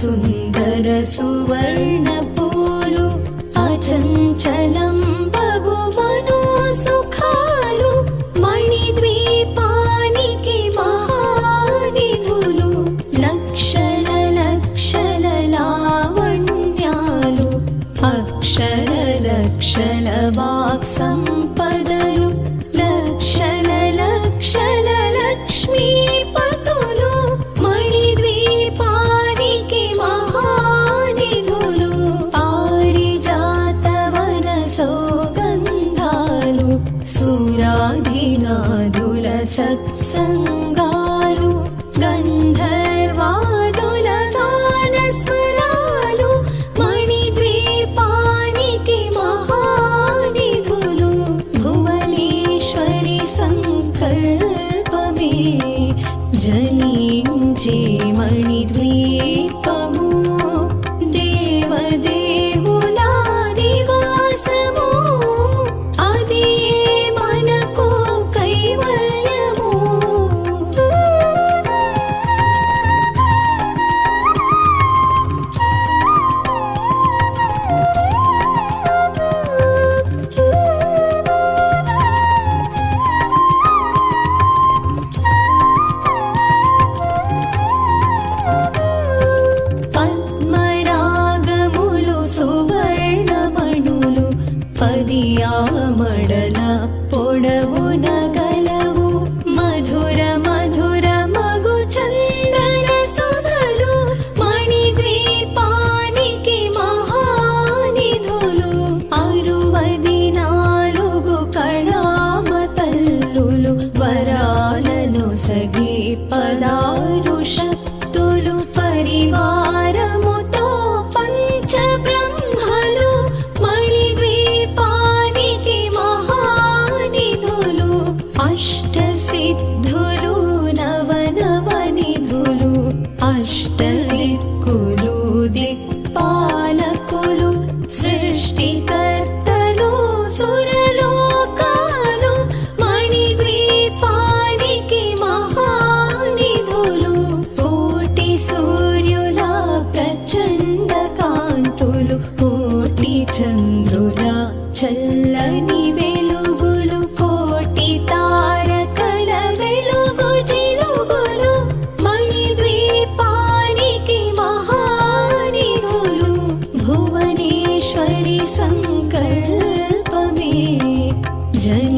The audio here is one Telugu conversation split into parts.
सुन्दर सुवर्णपूलु अचञ्चला நெஞ்சி மணி துயர் Jane.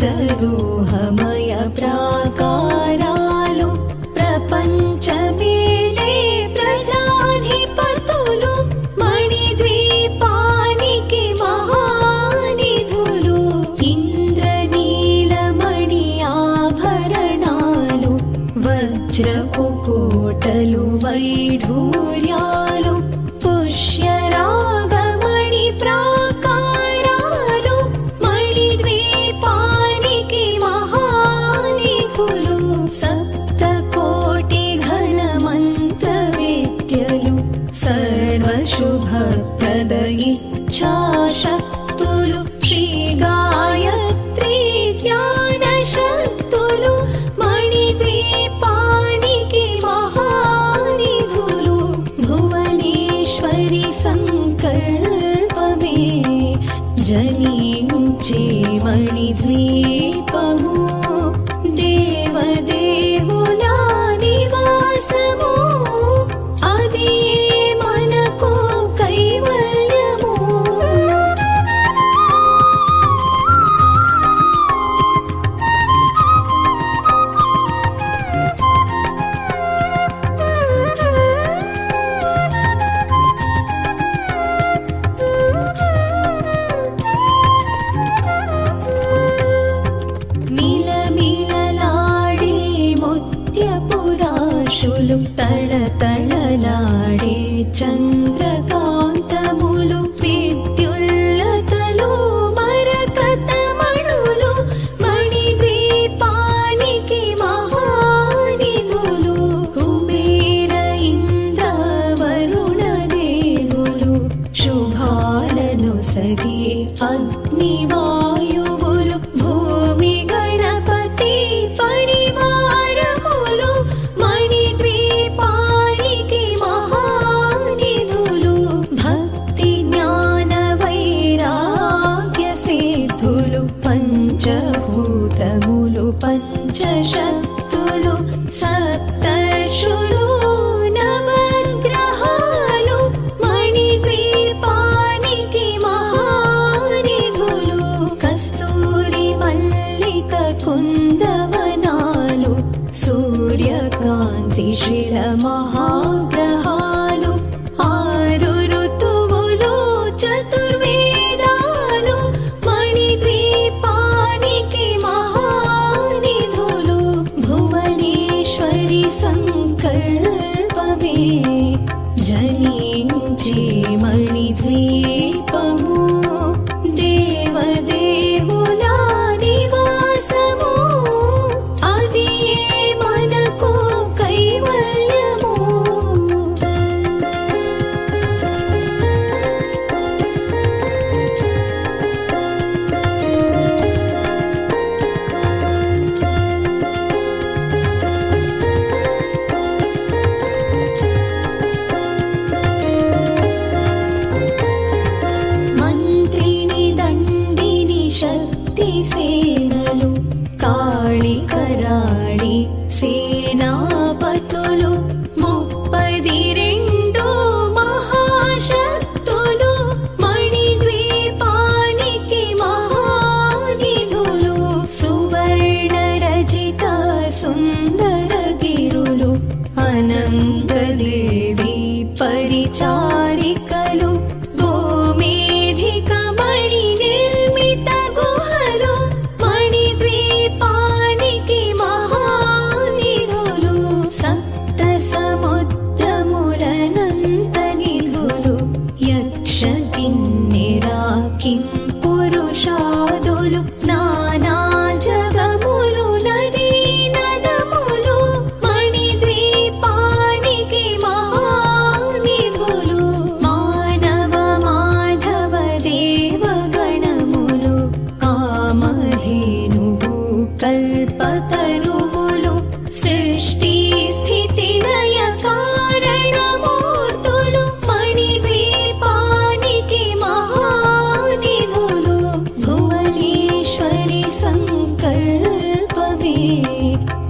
चरूहमय प्रा జలించే మణిద్వీ చంద్రకాంతములు విద్యుల్లతలు మరకత మణులు మణి దీపానికి మహానిధులు కుబేర ఇంద్ర వరుణ దేవులు శుభాలను సగే అగ్నివా see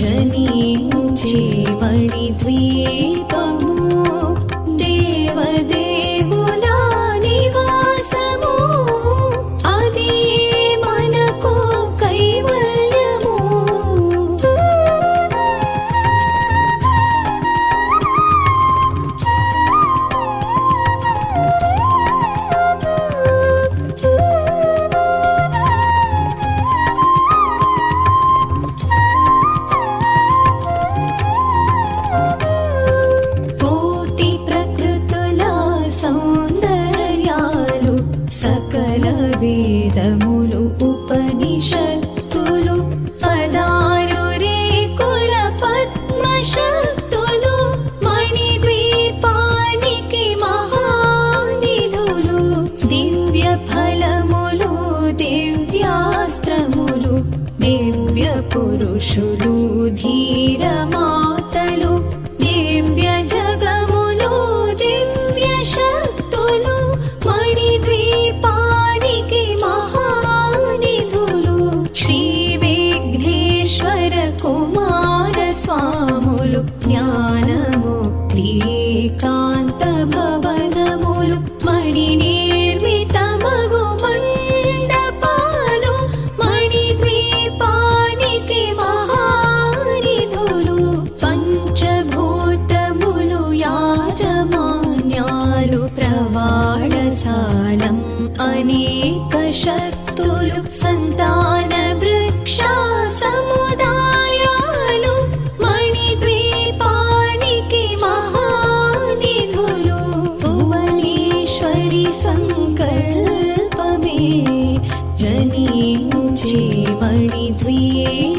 जनी उचे मणिद्वी దివ్య పురుషులు ధీర జనించి మణిద్వీపము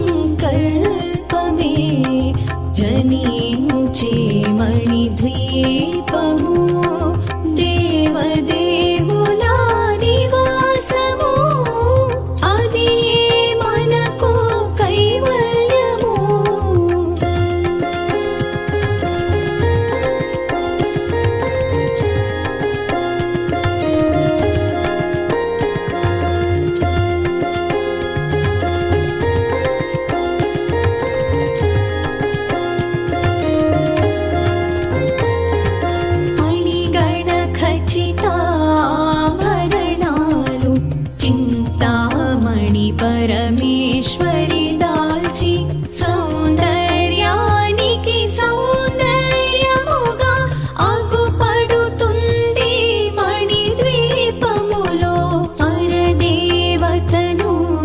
सङ्कल्पमे जनीञ्चे मणिद्वीपमु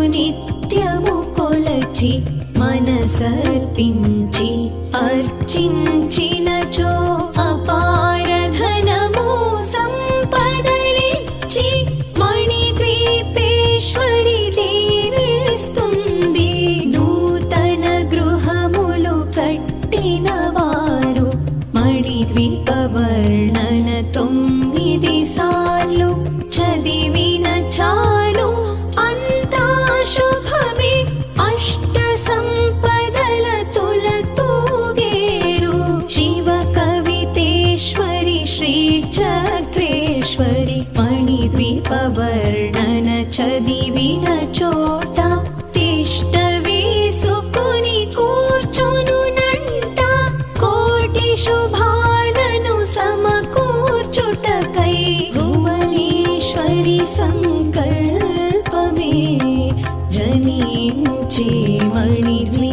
నిత్యము కొలచి మనసర్పించి అర్చించి సంకల్పమే జనించే మణిని